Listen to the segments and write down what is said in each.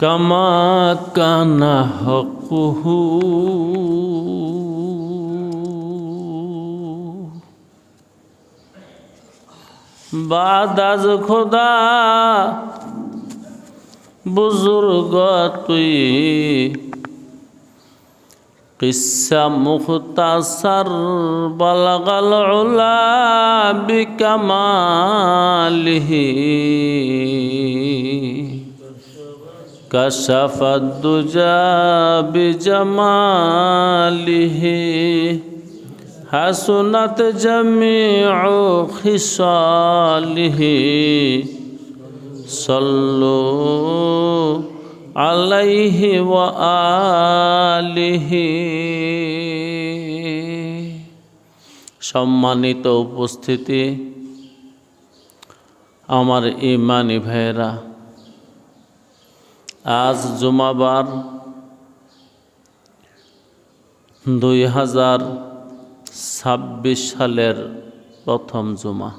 كما كان حقه بعد از خدا بزرگ তুই قصة مختصر بلغ العلا بكماله كشف الدجى بجماله حسنت جميع خصاله صلوا عليه وآله সম্মানিত উপস্থিতি আমার ইমানি ভাইয়েরা আজ জুমাবার দুই হাজার ছাব্বিশ সালের প্রথম জুমা।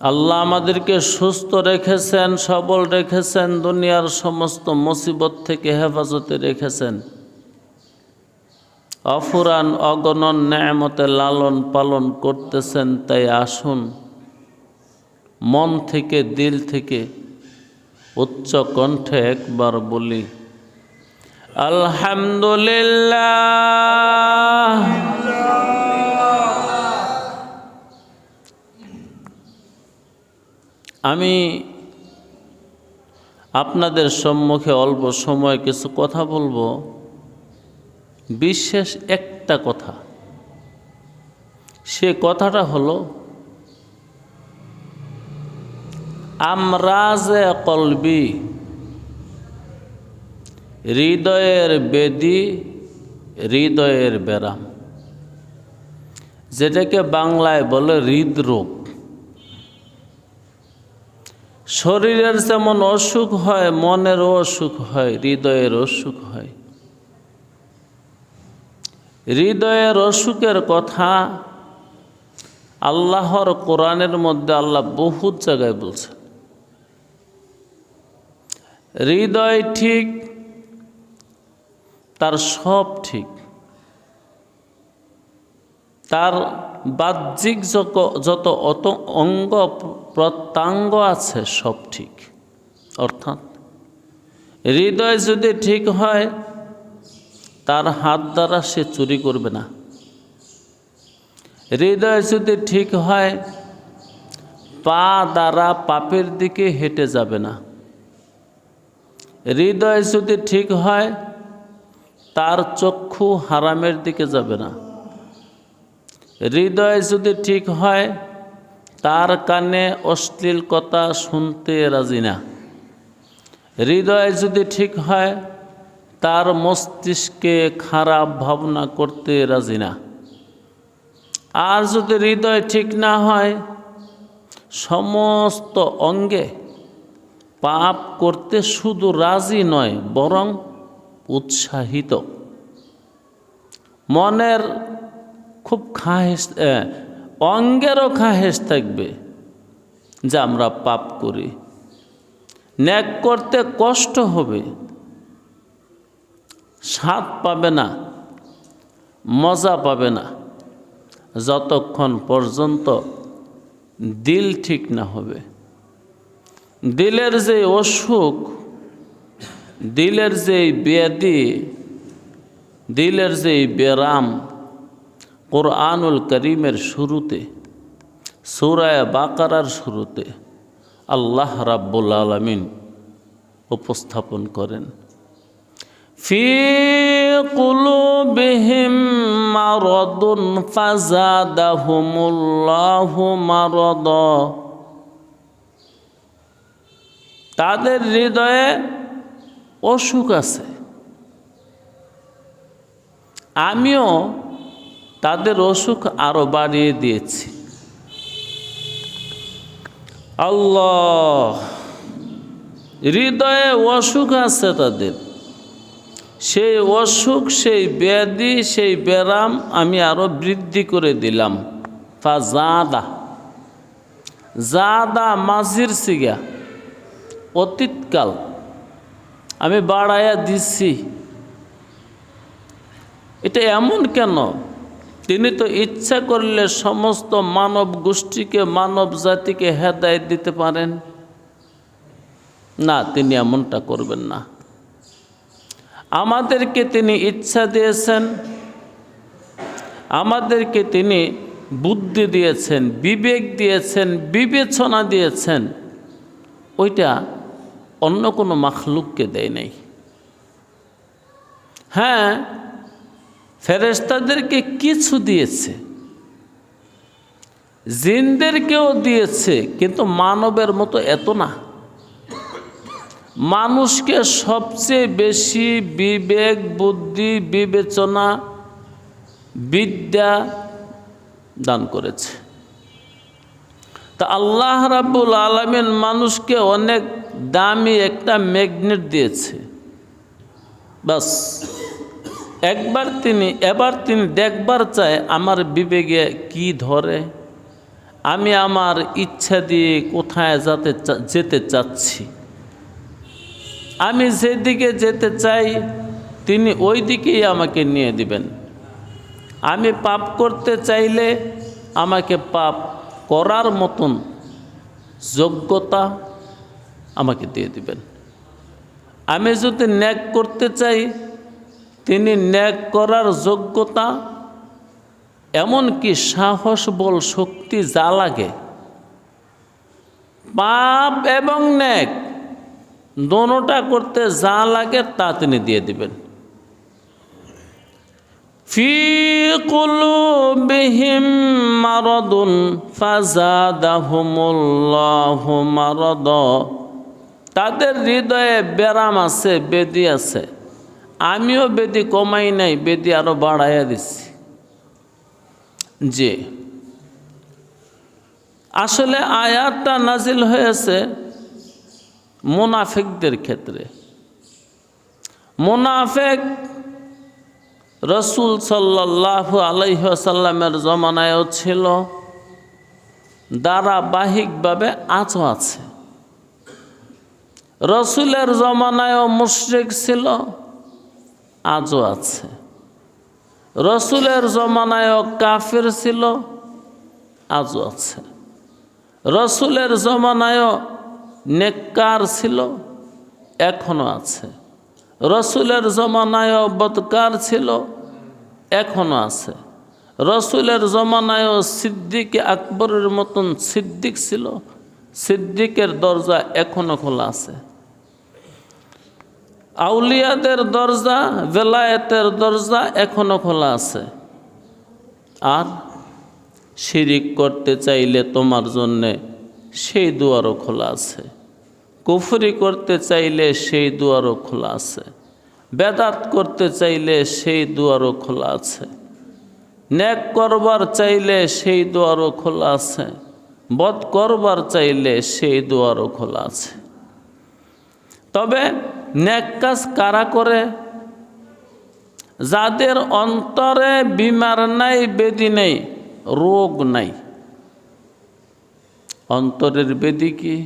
আল্লাহ আমাদেরকে সুস্থ রেখেছেন, সবল রেখেছেন, দুনিয়ার সমস্ত মুসিবত থেকে হেফাজতে রেখেছেন। অফুরান অগণন ন্যায়মতে লালন পালন করতেছেন, তাই আসুন। মন থেকে, দিল থেকে, উচ্চ কণ্ঠে একবার বলি, আলহামদুলিল্লাহ। আমি আপনাদের সম্মুখে অল্প সময় কিছু কথা বলব। বিশেষ একটা কথা। সে কথাটা হলো আমরাজে কলবি, হৃদয়ের বেদি, হৃদয়ের ব্যারাম। যেটাকে বাংলায় বলে হৃদরোগ। শরীরের যেমন অসুখ হয়, মনেরও অসুখ হয় হৃদয়ের অসুখ হয়। হৃদয়ের অসুখের কথা আল্লাহর কোরআনের মধ্যে আল্লাহ বহুত জায়গায় বলছেন হৃদয় ঠিক, তার সব ঠিক। তার বাহ্যিক যত অত অঙ্গ প্রত্যঙ্গ আছে, সব ঠিক। অর্থাৎ, হৃদয় যদি ঠিক হয়, তার হাত দ্বারা সে চুরি করবে না। হৃদয় যদি ঠিক হয়, পা দ্বারা পাপের দিকে হেঁটে যাবে না। হৃদয় যদি ঠিক হয়, তার চক্ষু হারামের দিকে যাবে না। হৃদয় যদি ঠিক হয়, তার কানে অশ্লীল কথা শুনতে রাজি না। হৃদয় যদি ঠিক হয়, তার মস্তিষ্কে খারাপ ভাবনা করতে রাজি না। আর যদি হৃদয় ঠিক না হয়, সমস্ত অঙ্গে পাপ করতে শুধু রাজি নয়, বরং উৎসাহিত। মনের খুব খাহেস অঙ্গেরও খাহেস থাকবে যে আমরা পাপ করি। ন্যাক করতে কষ্ট হবে, স্বাদ পাবে না, মজা পাবে না। যতক্ষণ পর্যন্ত দিল ঠিক না হবে। দিলের যে অসুখ, দিলের যে ব্যাধি দিলের যে ব্যারাম কোরআনুল করিমের শুরুতে, সুরায় বাকারার শুরুতে আল্লাহ রাব্বুল আলমিন উপস্থাপন করেন। ফি কুলুবিহিম মারদুন ফাজাদাহুমুল্লাহু মারদ। তাদের হৃদয়ে অসুখ আছে। আমিও তাদের অসুখ আরও বাড়িয়ে দিয়েছি। আল্লাহ, হৃদয়ে অসুখ আছে তাদের। সেই অসুখ, সেই ব্যাধি, সেই ব্যারাম আমি আরও বৃদ্ধি করে দিলাম। ফা জাদা জাদা মাঝির সিগা। অতীতকাল। আমি বাড়াইয়া দিচ্ছি এটা এমন কেন? তিনি তো ইচ্ছা করলে সমস্ত মানব গোষ্ঠীকে, মানব জাতিকে হেদায়ত দিতে পারেন। না, তিনি এমনটা করবেন না। আমাদেরকে তিনি ইচ্ছা দিয়েছেন। আমাদেরকে তিনি বুদ্ধি দিয়েছেন, বিবেক দিয়েছেন, বিবেচনা দিয়েছেন। ওইটা অন্য কোনো মাখলুককে দেয় নাই। হ্যাঁ ফেরেস্তাদেরকে কিছু দিয়েছে, জিনদেরকেও দিয়েছে, কিন্তু মানবের মতো এত না। মানুষকে সবচেয়ে বেশি বিবেক, বুদ্ধি, বিবেচনা, বিদ্যা দান করেছে। তা আল্লাহ রাব্বুল আলমিন মানুষকে অনেক দামি একটা ম্যাগনেট দিয়েছে। বাস। একবার তিনি, এবার তিনি দেখবার চায় আমার বিবেকে কি ধরে। আমি আমার ইচ্ছা দিয়ে কোথায় যাতে যেতে চাচ্ছি। আমি যেদিকে যেতে চাই, তিনি ওই দিকেই আমাকে নিয়ে দিবেন। আমি পাপ করতে চাইলে আমাকে পাপ করার মতন যোগ্যতা আমাকে দিয়ে দিবেন। আমি যদি ন্যাক করতে চাই, তিনি ন্যাক করার যোগ্যতা, এমনকি সাহস, বল, শক্তি যা লাগে, পাপ এবং ন্যাক দোনোটা করতে যা লাগে তা তিনি দিয়ে দিবেন। ফি কুলুবিহিম মারাদুন ফাজাদাহুমুল্লাহু মারাদ। তাদের হৃদয়ে ব্যারাম আছে, বেদি আছে। আমিও বেদি কমাই নাই, বেদি আরও বাড়াইয়া দিচ্ছি যে আসলে আয়াতটা নাজিল হয়েছে মোনাফেকদের ক্ষেত্রে। মোনাফেক রসুল সাল্লাহ আলাইসাল্লামের জমানায়ও ছিল, ধারাবাহিকভাবে আজও আছে। রসুলের জমানায়ও মুশরিক ছিল, আজও আছে। রসুলের জমানায়ও কাফের ছিল, আজও আছে। রসুলের জমানায়ও নেককার ছিল, এখনও আছে। রসুলের জমানায়ও বদকার ছিল, এখনও আছে। রসুলের জমানায়ও সিদ্দিক আকবরের মতন সিদ্দিক ছিল, সিদ্দিকের দরজা এখনও খোলা আছে। আউলিয়াদের দরজা বেলায়েতের দরজা এখনও খোলা আছে। আর শিরিক করতে চাইলে তোমার জন্যে সেই দুয়ারও খোলা আছে। কুফরি করতে চাইলে সেই দুয়ারও খোলা আছে। বেদাত করতে চাইলে সেই দুয়ারও খোলা আছে। ন্যাক করবার চাইলে সেই দুয়ারও খোলা আছে। বধ করবার চাইলে সেই দুয়ারও খোলা আছে। তবে ন্যাক কাজ কারা করে? যাদের অন্তরে বিমার নাই, বেদি নেই, রোগ নাই। অন্তরের বেদি কি?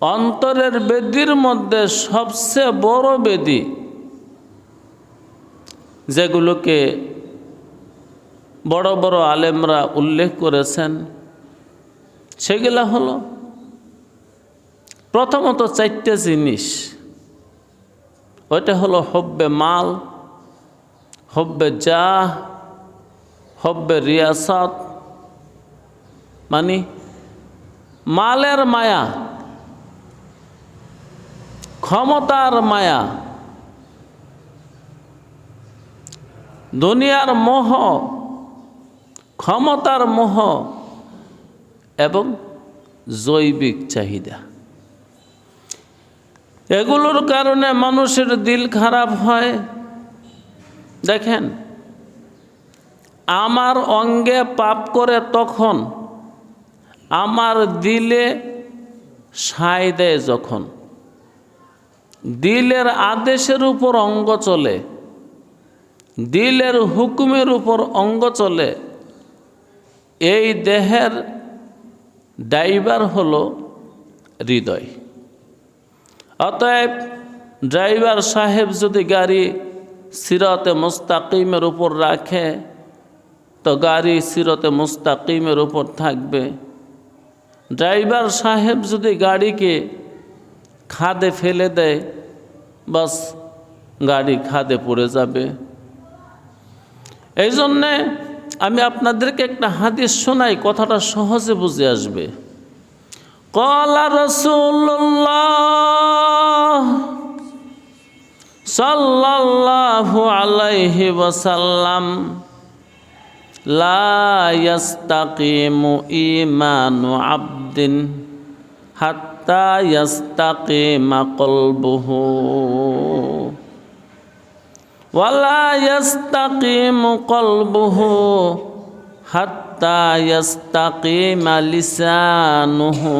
অন্তরের বেদির মধ্যে সবচেয়ে বড় বেদি যেগুলোকে বড় বড় আলেমরা উল্লেখ করেছেন, সেগুলা হলো প্রথমত চারটে জিনিস। ওইটা হলো হব্বে মাল, হব্বে যা হব্বে রিয়াসাত। মানে মালের মায়া, ক্ষমতার মায়া, দুনিয়ার মোহ, ক্ষমতার মোহ এবং জৈবিক চাহিদা। এগুলোর কারণে মানুষের দিল খারাপ হয়। দেখেন, আমার অঙ্গে পাপ করে তখন আমার দিলে সায় দেয় যখন। দিলের আদেশের উপর অঙ্গ চলে, দিলের হুকুমের উপর অঙ্গ চলে। এই দেহের ড্রাইভার হলো হৃদয়। অতএব ড্রাইভার সাহেব যদি গাড়ি সিরতে মুস্তাকিমের উপর রাখে, তো গাড়ি সিরতে মুস্তাকিমের উপর থাকবে। ড্রাইভার সাহেব যদি গাড়িকে খাদে ফেলে দেয়, বাস গাড়ি খাদে পড়ে যাবে। এই জন্যে আমি আপনাদেরকে একটা হাদিস শোনাই, কথাটা সহজে বুঝে আসবে। কলা রসুল্লাহ সাল্লাল্লাহু আলাইহি ওয়াসাল্লাম লা ইয়াস্তাকিমু ঈমানু আবদিন হাত্তা ইয়াস্তাকিমা কলবুহু ওয়ালা ইয়াস্তাকিমু কলবুহু হাত্তা ইয়াস্তাকিমা লিসানুহু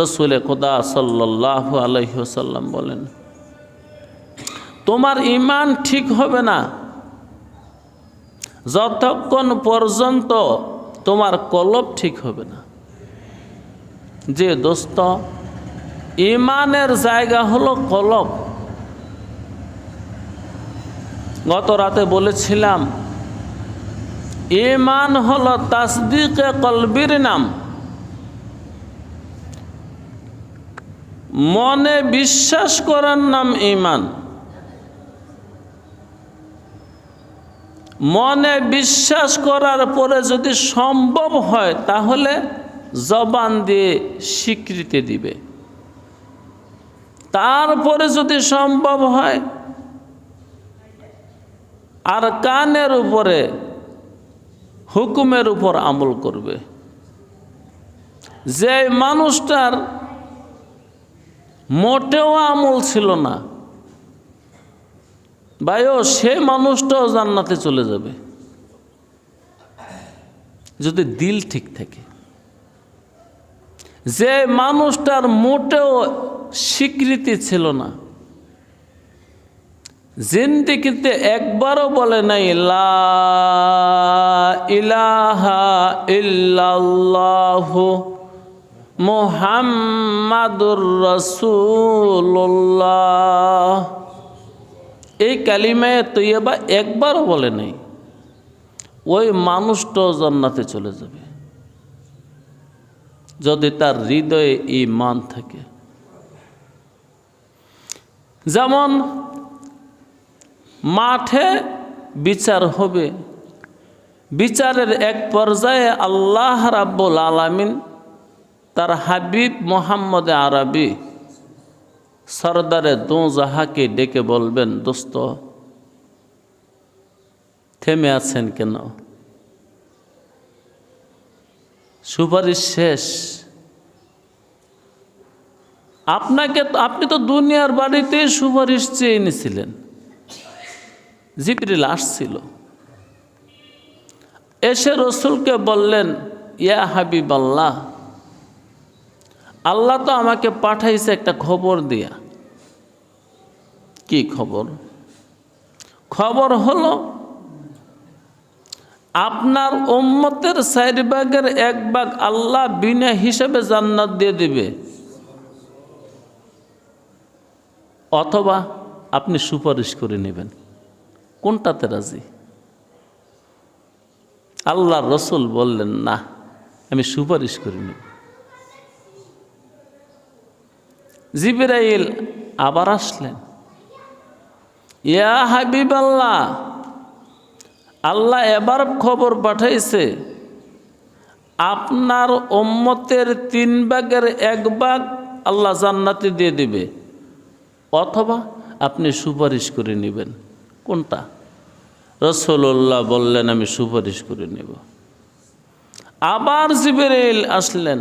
রসুলে খোদা সাল্লাহ আলহ্লাম বলেন, তোমার ইমান ঠিক হবে না। যতক্ষণ পর্যন্ত তোমার কলব ঠিক হবে না। যে দোস্ত ইমানের জায়গা হলো কলব। গত রাতে বলেছিলাম ইমান হলো তাসদিকে কলবির নাম। মনে বিশ্বাস করার নাম ইমান মনে বিশ্বাস করার পরে যদি সম্ভব হয়, তাহলে জবান দিয়ে স্বীকৃতি দিবে। তারপরে যদি সম্ভব হয়, আর কানের উপরে, হুকুমের উপর আমল করবে। যে মানুষটার মোটেও আমল ছিল না। ভাইও, সে মানুষটাও জান্নাতে চলে যাবে। যদি দিল ঠিক থাকে। যে মানুষটার মোটেও স্বীকৃতি ছিল না। জিন্দিগিতে একবারও বলে নাই, লা ইলাহা ইল্লাল্লাহু। মোহাম্মাদুর রসুল্লাহ এই কালিমায় তৈবা একবারও বলে নাই। ওই মানুষটাও জান্নাতে চলে যাবে। যদি তার হৃদয়ে ইমান থাকে। যেমন মাঠে বিচার হবে। বিচারের এক পর্যায়ে আল্লাহ রাব্বুল আলামিন তার হাবিব মোহাম্মদ আরবি সর্দারে দো জাহাকে ডেকে বলবেন, দোস্ত, থেমে আছেন কেন? সুপারিশ শেষ। আপনাকে আপনি তো দুনিয়ার বাড়িতে সুপারিশ চেয়ে এনেছিলেন জিবরিল আসছিল। এসে রসুলকে বললেন, ইয়া হাবিব আল্লাহ আল্লাহ তো আমাকে পাঠাইছে একটা খবর দিয়া। কি খবর? খবর হলো, আপনার উম্মতের চার ভাগের এক ভাগ আল্লাহ বিনা হিসেবে জান্নাত দিয়ে দিবে। অথবা আপনি সুপারিশ করে নেবেন। কোনটাতে রাজি? আল্লাহ রসুল বললেন, না, আমি সুপারিশ করে নেব। জিবরাইল আবার আসলেন। ইয়া হাবিব আল্লাহ আল্লাহ এবার খবর পাঠাইছে, আপনার ওম্মতের তিন ভাগের এক ভাগ আল্লাহ জান্নাতে দিয়ে দিবে, অথবা আপনি সুপারিশ করে নেবেন। কোনটা? রসল্লাহ বললেন, আমি সুপারিশ করে নেব। আবার জিবেরেল আসলেন,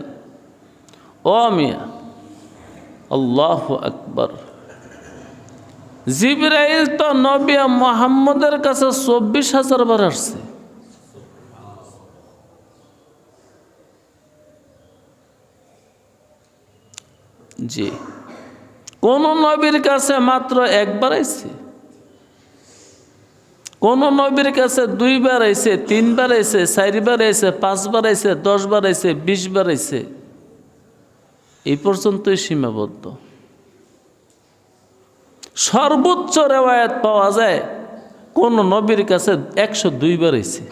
ও মিয়া আল্লাহ আকবর। জিবরাইল তো নবিয়া মোহাম্মদের কাছে চব্বিশ হাজার বার আসছে। জি। কোন নবীর কাছে মাত্র একবার আইছে? কোন নবীর কাছে দুইবার আইছে, তিনবার আইছে, চারবার আইছে, পাঁচবার আইছে, দশবার আইছে, বিশবার আইছে? এই পর্যন্তই সীমাবদ্ধ। সর্বোচ্চ রেওয়ায়ত পাওয়া যায় কোন নবীর কাছে একশো দুইবার এসে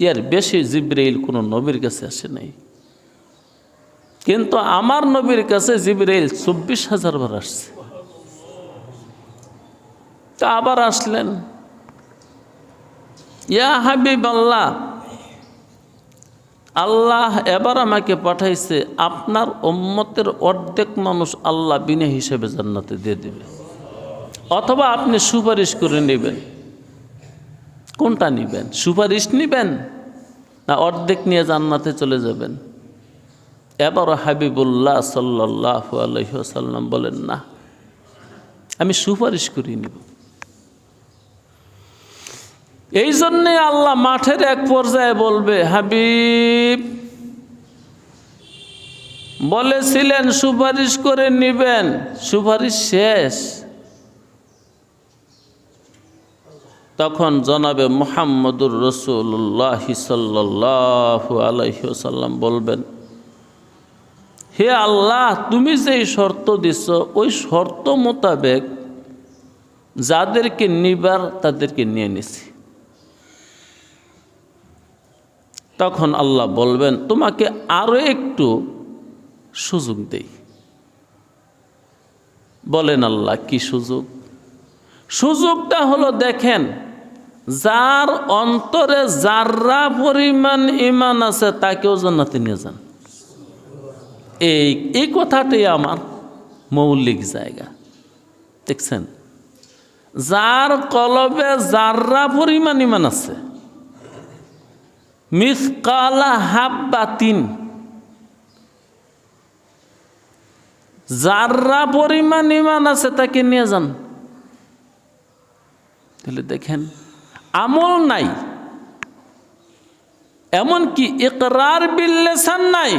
ইয়ার বেশি জিব্রাইল কোনো নবীর কাছে আসে নাই। কিন্তু আমার নবীর কাছে জিব্রাইল চব্বিশ হাজার বার আসছে। তা আবার আসলেন। ইয়া হাবিব আল্লাহ আল্লাহ এবার আমাকে পাঠাইছে, আপনার উম্মতের অর্ধেক মানুষ আল্লাহ বিনা হিসেবে জান্নাতে দিয়ে দেবে। অথবা আপনি সুপারিশ করে নেবেন। কোনটা নেবেন? সুপারিশ নেবেন না অর্ধেক নিয়ে জান্নাতে চলে যাবেন? এবারও হাবিবুল্লাহ সাল্লাহ আলহ্লাম বলেন, না, আমি সুপারিশ করে নিব। এই জন্যে আল্লাহ মাঠের এক পর্যায়ে বলবে, হাবিব, বলেছিলেন, সুপারিশ করে নিবেন। সুপারিশ শেষ। তখন জনাবে মোহাম্মদুর রসুল্লাহ সাল্লাহ আলহ্লাম বলবেন, হে আল্লাহ, তুমি যেই শর্ত দিছ, ওই শর্ত মোতাবেক যাদেরকে নিবার তাদেরকে নিয়ে নিছি। তখন আল্লাহ বলবেন, তোমাকে আরও একটু সুযোগ দেই। বলেন আল্লাহ, কি সুযোগ? সুযোগটা হলো, দেখেন, যার অন্তরে যাররা পরিমাণ ইমান আছে, তাকেও জান্নাতে নিয়ে যান। এই এই কথাটাই আমার মৌলিক জায়গা। দেখছেন? যার কলবে যাররা পরিমাণ ইমান আছে মিসকালা হাব্বাতিন। যাররা পরিমাণ ইমান আছে তাকে নিয়ে যান। তাহলে দেখেন, আমল নাই, এমনকি ইকরার বিল লেসান নাই,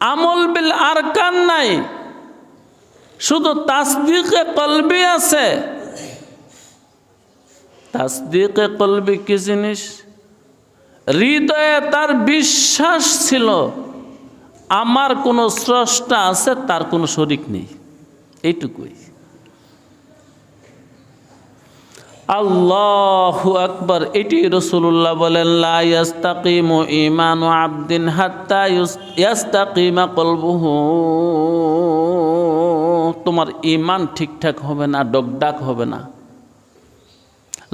আমল বিল আরকান নাই, শুধু তাসদিকে কলবি আছে। তাসদিকে কলবি কি জিনিস? হৃদয়ে তার বিশ্বাস ছিল, আমার কোনো স্রষ্টা আছে, তার কোনো শরিক নেই। এইটুকুই। আল্লাহু আকবর, এটি রসুল্লাহ বলেন লাস্তাকিম ইমান আবদিন হাত্তা ইয়াস্তাকিমা কলবুহু। তোমার ইমান ঠিকঠাক হবে না ডকডাক হবে না।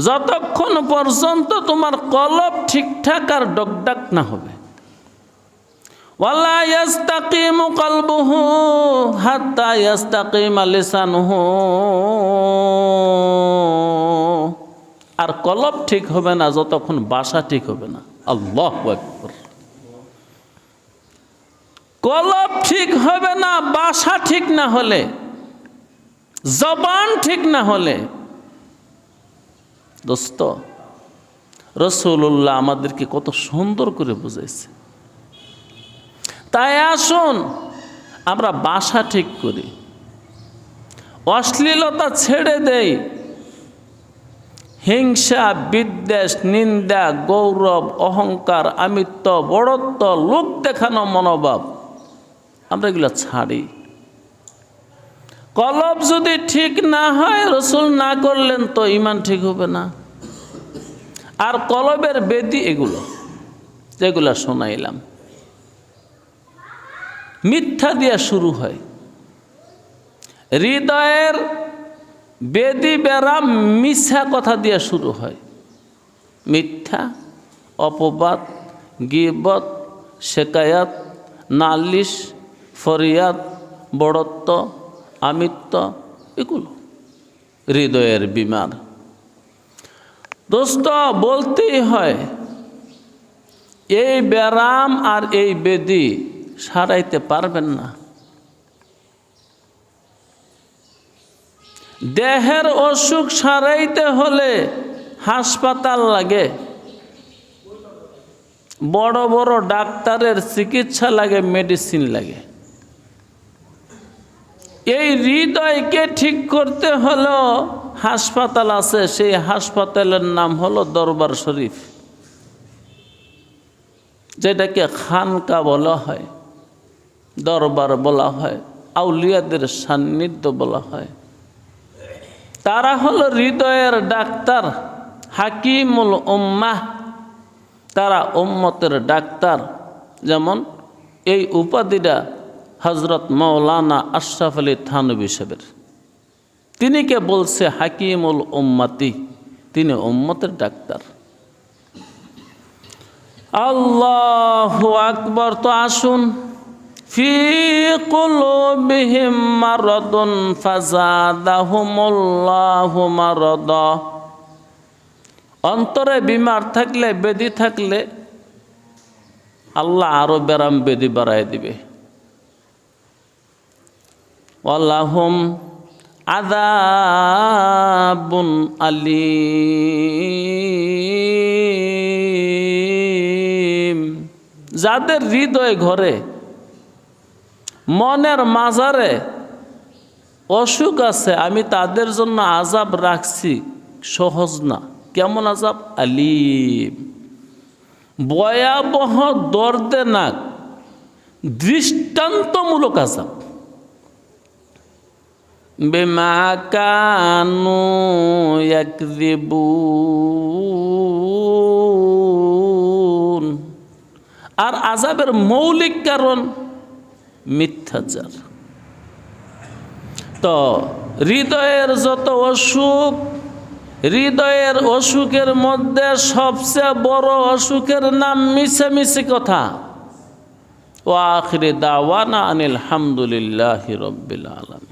যতক্ষণ পর্যন্ত তোমার কলব ঠিকঠাক আর ডকডাক না হবে। ওয়ালা আর কলব ঠিক হবে না, যতক্ষণ বাসা ঠিক হবে না। আল্লাহ কলব ঠিক হবে না, বাসা ঠিক না হলে, জবান ঠিক না হলে দোস্ত রসুল্লাহ আমাদেরকে কত সুন্দর করে বুঝাইছে। তাই আসুন, আমরা বাসা ঠিক করি। অশ্লীলতা ছেড়ে দেই। হিংসা, বিদ্বেষ, নিন্দা, গৌরব, অহংকার, আমিত্ব, বড়ত্ব লোক দেখানো মনোভাব, আমরা এগুলো ছাড়ি। কলব যদি ঠিক না হয়, রসুল না করলেন তো ইমান ঠিক হবে না। আর কলবের বেদি এগুলো, যেগুলো শোনাইলাম। মিথ্যা দিয়া শুরু হয়। হৃদয়ের বেদি বেড়াম মিথ্যা কথা দিয়ে শুরু হয়। মিথ্যা, অপবাদ, গিবত, শেকায়াত, নালিশ, ফরিয়াদ, বড়ত্ব, আমিত্ব, এগুলো হৃদয়ের বিমার। দোস্ত, বলতেই হয়, এই ব্যারাম আর এই বেদি সারাইতে পারবেন না। দেহের অসুখ সারাইতে হলে হাসপাতাল লাগে। বড় বড় ডাক্তারের চিকিৎসা লাগে, মেডিসিন লাগে। এই হৃদয়কে ঠিক করতে হলো হাসপাতাল আছে, সেই হাসপাতালের নাম হলো দরবার শরীফ। যেটাকে খানকা বলা হয়, দরবার বলা হয়, আউলিয়াদের সান্নিধ্য বলা হয়। তারা হলো হৃদয়ের ডাক্তার, হাকিমুল উম্মাহ। তারা উম্মতের ডাক্তার। যেমন এই উপাধিটা হজরত মৌলানা আশরাফ আলী থানবী সাহেবের। তিনি কে বলছে, হাকিমুল উম্মাতি? তিনি উম্মতের ডাক্তার। আল্লাহ আকবর, তো আসুন। ফি অন্তরে বিমার থাকলে, বেদি থাকলে, আল্লাহ আরও ব্যারাম বেদি বাড়ায় দিবে। ওয়াল্লাহুম আদাবুন আলিম। যাদের হৃদয় ঘরে, মনের মাজারে অসুখ আছে, আমি তাদের জন্য আজাব রাখছি, সহজ না। কেমন আজাব আলিম। ভয়াবহ দর্দে নাক, দৃষ্টান্তমূলক আজাব বিমা কানু ইয়াকযিবুন আর আজাবের মৌলিক কারণ মিথ্যাচার তো হৃদয়ের যত অসুখ, হৃদয়ের অসুখের মধ্যে সবচেয়ে বড় অসুখের নাম মিশামিশি কথা। ও আখিরি দাওয়ানা আনিল হামদুলিল্লাহ রব্বিল আলম